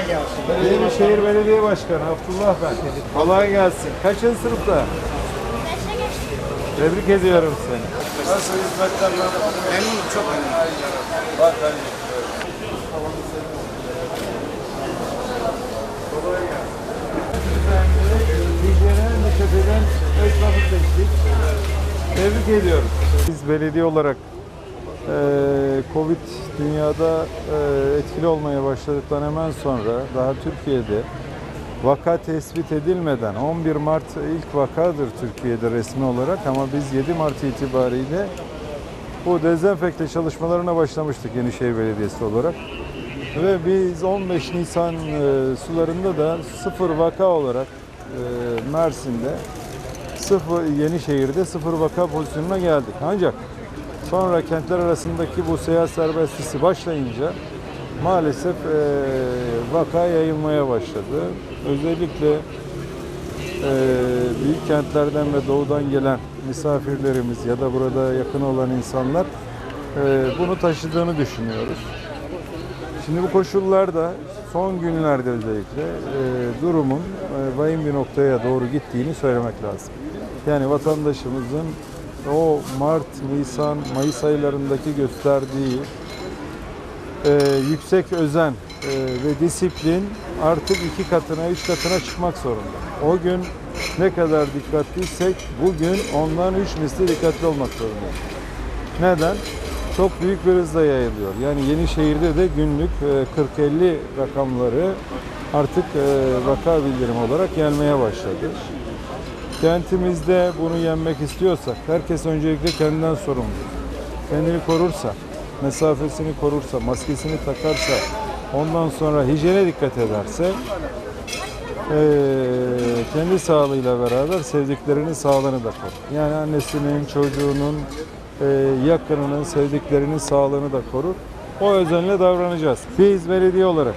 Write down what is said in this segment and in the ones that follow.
gelsin. Yenişehir Belediye Başkanı Abdullah ben. Kolay gelsin. Kaçıncı sınıfta? Tebrik ediyorum seni. Nasıl hizmetler Memnunum, çok memnunum. Bak hadi. Hijyene dikkat eden esnafı seçtik. Tebrik ediyorum. Biz belediye olarak Covid dünyada eee, etkili olmaya başladıktan hemen sonra daha Türkiye'de vaka tespit edilmeden 11 Mart ilk vakadır Türkiye'de resmi olarak ama biz 7 Mart itibariyle bu dezenfekte çalışmalarına başlamıştık Yenişehir Belediyesi olarak. Ve biz 15 Nisan e, sularında da sıfır vaka olarak e, Mersin'de sıfır Yenişehir'de sıfır vaka pozisyonuna geldik. Ancak sonra kentler arasındaki bu seyahat serbestisi başlayınca maalesef e, vaka yayılmaya başladı. Özellikle e, büyük kentlerden ve doğudan gelen misafirlerimiz ya da burada yakın olan insanlar e, bunu taşıdığını düşünüyoruz. Şimdi bu koşullarda son günlerde özellikle e, durumun e, vahim bir noktaya doğru gittiğini söylemek lazım. Yani vatandaşımızın o Mart, Nisan, Mayıs aylarındaki gösterdiği e, yüksek özen e, ve disiplin artık iki katına, üç katına çıkmak zorunda. O gün ne kadar dikkatliysek bugün ondan üç misli dikkatli olmak zorundayız. Neden? Çok büyük bir hızla yayılıyor. Yani Yenişehir'de de günlük e, 40-50 rakamları artık e, vaka bildirim olarak gelmeye başladı. Kentimizde bunu yenmek istiyorsak herkes öncelikle kendinden sorumlu. Kendini korursa, mesafesini korursa, maskesini takarsa, ondan sonra hijyene dikkat ederse eee, kendi sağlığıyla beraber sevdiklerinin sağlığını da korur. Yani annesinin, çocuğunun, eee, yakınının, sevdiklerinin sağlığını da korur. O özenle davranacağız. Biz belediye olarak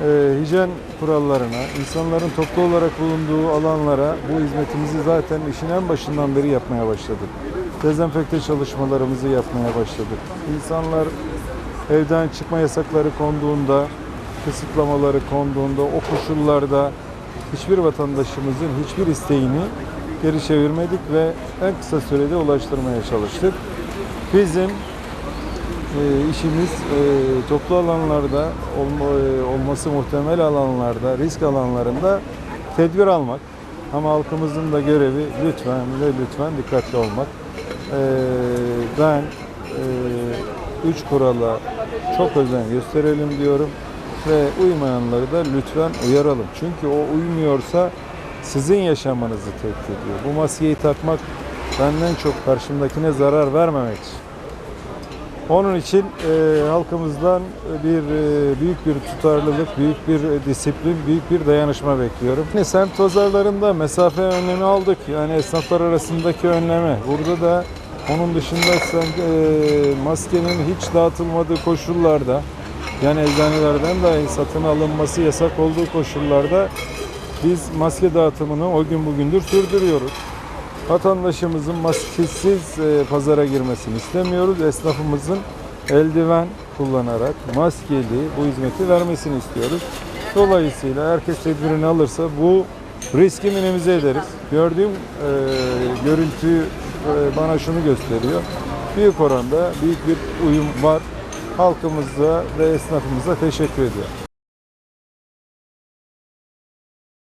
e, hijyen kurallarına, insanların toplu olarak bulunduğu alanlara bu hizmetimizi zaten işin en başından beri yapmaya başladık. Dezenfekte çalışmalarımızı yapmaya başladık. İnsanlar evden çıkma yasakları konduğunda, kısıtlamaları konduğunda o koşullarda hiçbir vatandaşımızın hiçbir isteğini geri çevirmedik ve en kısa sürede ulaştırmaya çalıştık. Bizim e, işimiz e, toplu alanlarda olma, e, olması muhtemel alanlarda, risk alanlarında tedbir almak. Ama halkımızın da görevi lütfen ve lütfen dikkatli olmak. E, ben e, üç kurala çok özen gösterelim diyorum ve uymayanları da lütfen uyaralım. Çünkü o uymuyorsa sizin yaşamanızı tehdit ediyor. Bu maskeyi takmak benden çok karşımdakine zarar vermemek için. Onun için e, halkımızdan bir e, büyük bir tutarlılık, büyük bir disiplin, büyük bir dayanışma bekliyorum. Yani semt pazarlarında mesafe önlemi aldık. Yani esnaflar arasındaki önleme. Burada da onun dışında sen, e, maskenin hiç dağıtılmadığı koşullarda yani eczanelerden dahi satın alınması yasak olduğu koşullarda biz maske dağıtımını o gün bugündür sürdürüyoruz. Vatandaşımızın maskesiz e, pazara girmesini istemiyoruz. Esnafımızın eldiven kullanarak maskeli bu hizmeti vermesini istiyoruz. Dolayısıyla herkes tedbirini alırsa bu riski minimize ederiz. Gördüğüm e, görüntü e, bana şunu gösteriyor. Büyük oranda büyük bir uyum var. Halkımıza ve esnafımıza teşekkür ediyorum.